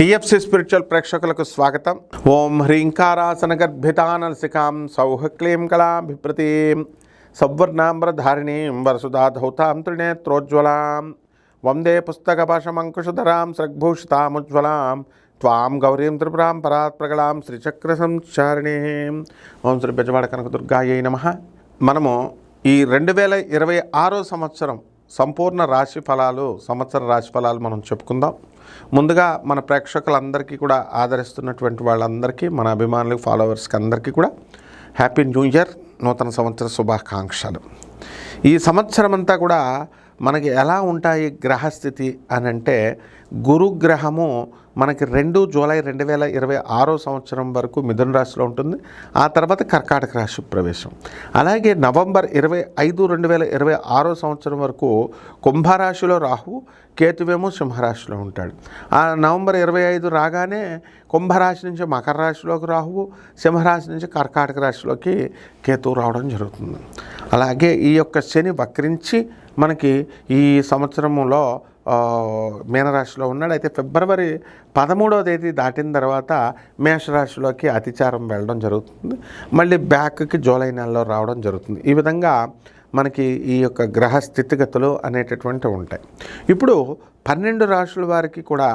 TFC spiritual ప్రేక్షకులకు స్వాగతం. ఓం హ్రీంకారాసన గర్భితానలసికాం సౌహ క్లీం కళాభిప్రతీం సౌవర్ణాంబరధారిణీం వరసుధాధౌతాం త్రినేత్రోజ్వలాం. వందే పుస్తక పుస్తకపాశమంకుశధరాం సృగ్భూషితాముజ్వలాం త్వాం గౌరీం త్రిపురాం పరాత్ప్రగళాం శ్రీచక్ర సంచారిణీం ఓం శ్రీ బెజవాడ కనక కనకదుర్గాయై నమ. మనము ఈ రెండు వేల ఇరవై ఆరో సంవత్సరం సంపూర్ణ రాశి ఫలాలు సంవత్సర రాశి ఫలాలు మనం చెప్పుకుందాం. ముందుగా మన ప్రేక్షకులందరికీ కూడా ఆదరిస్తున్నటువంటి వాళ్ళందరికీ మన అభిమానులకు ఫాలోవర్స్కి అందరికీ కూడా హ్యాపీ న్యూ ఇయర్ నూతన సంవత్సర శుభాకాంక్షలు. ఈ సంవత్సరం అంతా కూడా మనకి ఎలా ఉంటాయి గ్రహస్థితి అని అంటే గురుగ్రహము మనకి రెండు జూలై రెండు వేల ఇరవై ఆరో సంవత్సరం వరకు మిథున రాశిలో ఉంటుంది. ఆ తర్వాత కర్కాటక రాశి ప్రవేశం. అలాగే నవంబర్ ఇరవై ఐదు రెండు వేల ఇరవై ఆరో సంవత్సరం వరకు కుంభరాశిలో రాహు కేతువేమో సింహరాశిలో ఉంటాడు. ఆ నవంబర్ ఇరవై ఐదు రాగానే కుంభరాశి నుంచి మకర రాశిలోకి రాహువు సింహరాశి నుంచి కర్కాటక రాశిలోకి కేతువు రావడం జరుగుతుంది. అలాగే ఈ యొక్క శని వక్రించి మనకి ఈ సంవత్సరంలో మీనరాశిలో ఉన్నాడు. అయితే ఫిబ్రవరి పదమూడవ తేదీ దాటిన తర్వాత మేషరాశిలోకి అతిచారం వెళ్ళడం జరుగుతుంది. మళ్ళీ బ్యాక్కి జూలై నెలలో రావడం జరుగుతుంది. ఈ విధంగా మనకి ఈ యొక్క గ్రహ స్థితిగతులు అనేటటువంటివి ఉంటాయి. ఇప్పుడు పన్నెండు రాశుల వారికి కూడా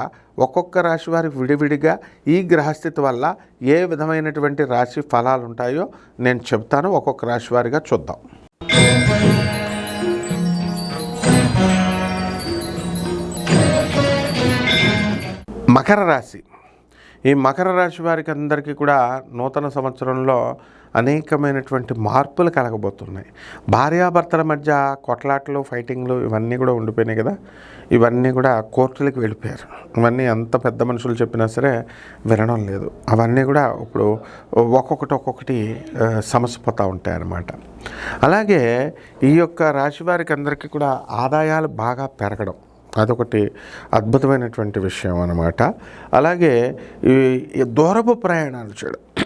ఒక్కొక్క రాశి వారికి విడివిడిగా ఈ గ్రహస్థితి వల్ల ఏ విధమైనటువంటి రాశి ఫలాలు ఉంటాయో నేను చెప్తాను. ఒక్కొక్క రాశి వారిగా చూద్దాం. మకర రాశి. ఈ మకర రాశి వారికి అందరికీ కూడా నూతన సంవత్సరంలో అనేకమైనటువంటి మార్పులు కలగబోతున్నాయి. భార్యాభర్తల మధ్య కొట్లాటలు ఫైటింగ్లు ఇవన్నీ కూడా ఉండిపోయినాయి కదా. ఇవన్నీ కూడా కోర్టులకు వెళ్ళిపోయారు. ఇవన్నీ ఎంత పెద్ద మనుషులు చెప్పినా సరే వినడం లేదు. అవన్నీ కూడా ఇప్పుడు ఒక్కొక్కటి ఒక్కొక్కటి సమస్య సమసిపోతూ ఉంటాయి అన్నమాట అలాగే ఈ యొక్క రాశి వారికి అందరికీ కూడా ఆదాయాలు బాగా పెరగడం అదొకటి అద్భుతమైనటువంటి విషయం అనమాట అలాగే ఈ దూరపు ప్రయాణాలు చేయడం.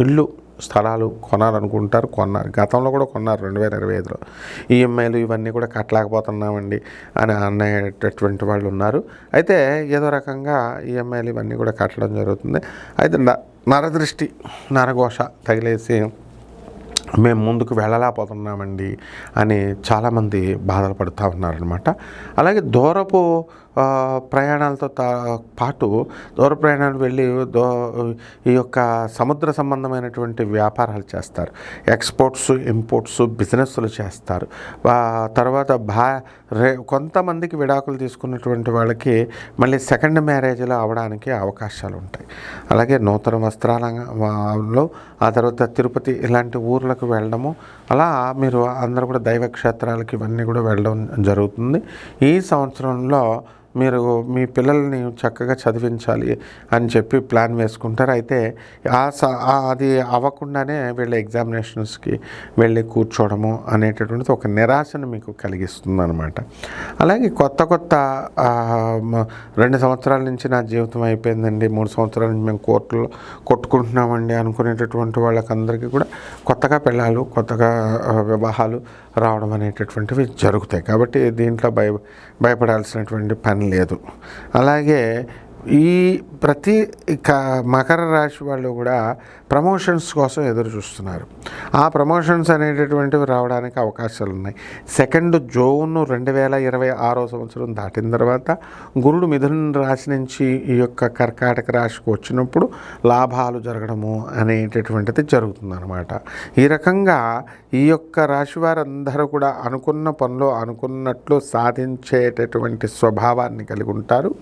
ఇల్లు స్థలాలు కొనాలనుకుంటారు కొన్నారు. గతంలో కూడా కొన్నారు రెండు వేల ఇరవై ఐదులో. ఈఎంఐలు ఇవన్నీ కూడా కట్టలేకపోతున్నామండి అని అనేటటువంటి వాళ్ళు ఉన్నారు. అయితే ఏదో రకంగా ఈఎంఐలు ఇవన్నీ కూడా కట్టడం జరుగుతుంది. అయితే న- నరదృష్టి నరఘోష తగిలేసి మేము ముందుకు వెళ్ళలేకపోతున్నామండి అని చాలామంది బాధలు పడుతూ ఉన్నారనమాట అలాగే దూరపు ప్రయాణాలతో తా- పాటు దూర ప్రయాణాలు వెళ్ళి దో ఈ యొక్క సముద్ర సంబంధమైనటువంటి వ్యాపారాలు చేస్తారు. ఎక్స్పోర్ట్స్ ఇంపోర్ట్స్ బిజినెస్లు చేస్తారు. తర్వాత భా రే కొంతమందికి విడాకులు తీసుకున్నటువంటి వాళ్ళకి మళ్ళీ సెకండ్ మ్యారేజ్లో అవడానికి అవకాశాలు ఉంటాయి. అలాగే నూతన వస్త్రాలలో ఆ తర్వాత తిరుపతి ఇలాంటి ఊర్లకు వెళ్ళడము అలా మీరు అందరూ కూడా దైవ క్షేత్రాలకి ఇవన్నీ కూడా వెళ్ళడం జరుగుతుంది. ఈ సంవత్సరంలో మీరు మీ పిల్లల్ని చక్కగా చదివించాలి అని చెప్పి ప్లాన్ వేసుకుంటారు. అయితే ఆ స అది అవ్వకుండానే వీళ్ళ ఎగ్జామినేషన్స్కి వెళ్ళి కూర్చోవడము అనేటటువంటిది ఒక నిరాశను మీకు కలిగిస్తుంది అనమాట అలాగే కొత్త కొత్త రెండు సంవత్సరాల నుంచి నా జీవితం అయిపోయిందండి. మూడు సంవత్సరాల నుంచి మేము కోర్టులో కొట్టుకుంటున్నామండి అనుకునేటటువంటి వాళ్ళకందరికీ కూడా కొత్తగా పెళ్ళాలు కొత్తగా వివాహాలు రావడం అనేటటువంటివి జరుగుతాయి. కాబట్టి దీంట్లో భయ భయపడాల్సినటువంటి పని లేదు. అలాగే ఈ ప్రతి క మకర రాశి వాళ్ళు కూడా ప్రమోషన్స్ కోసం ఎదురు చూస్తున్నారు. ఆ ప్రమోషన్స్ అనేటటువంటివి రావడానికి అవకాశాలు ఉన్నాయి. సెకండ్ జూన్ రెండు వేల ఇరవై ఆరో సంవత్సరం దాటిన తర్వాత గురుడు మిథున రాశి నుంచి ఈ యొక్క కర్కాటక రాశికి వచ్చినప్పుడు లాభాలు జరగడము అనేటటువంటిది జరుగుతుందన్నమాట. ఈ రకంగా ఈ యొక్క రాశి వారందరూ కూడా అనుకున్న పనులు అనుకున్నట్లు సాధించేటటువంటి స్వభావాన్ని కలిగి ఉంటారు.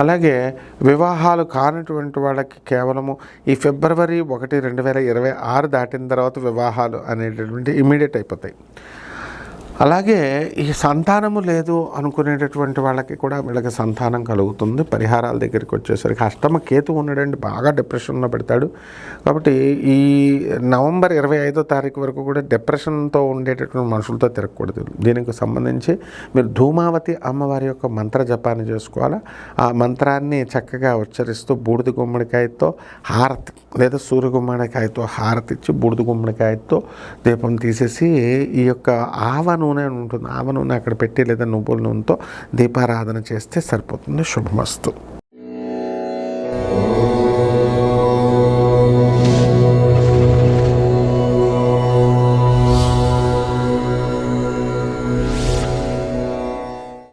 అలాగే వివాహాలు కానటువంటి వాళ్ళకి కేవలము ఈ ఫిబ్రవరి ఒకటి రెండు వేల ఇరవై ఆరు దాటిన తర్వాత వివాహాలు అనేటటువంటి ఇమీడియట్ అయిపోతాయి. అలాగే ఈ సంతానము లేదు అనుకునేటటువంటి వాళ్ళకి కూడా వీళ్ళకి సంతానం కలుగుతుంది. పరిహారాల దగ్గరికి వచ్చేసరికి అష్టమ కేతు ఉన్నాడండి బాగా డిప్రెషన్లో పెడతాడు. కాబట్టి ఈ నవంబర్ ఇరవై ఐదో తారీఖు వరకు కూడా డిప్రెషన్తో ఉండేటటువంటి మనుషులతో తిరగకూడదు. దీనికి సంబంధించి మీరు ధూమావతి అమ్మవారి యొక్క మంత్ర జపాన్ని చేసుకోవాలా? ఆ మంత్రాన్ని చక్కగా ఉచ్చరిస్తూ బూడిద గుమ్మడికాయతో హారతి లేదా సూర్య గుమ్మడికాయతో హారతి ఇచ్చి బూడిద గుమ్మడికాయతో దీపం తీసేసి ఈ యొక్క ఆవను నూనె ఉంటుంది. ఆవ నూనె అక్కడ పెట్టి లేదా నువ్వుల నూనెతో దీపారాధన చేస్తే సరిపోతుంది. శుభమస్తు.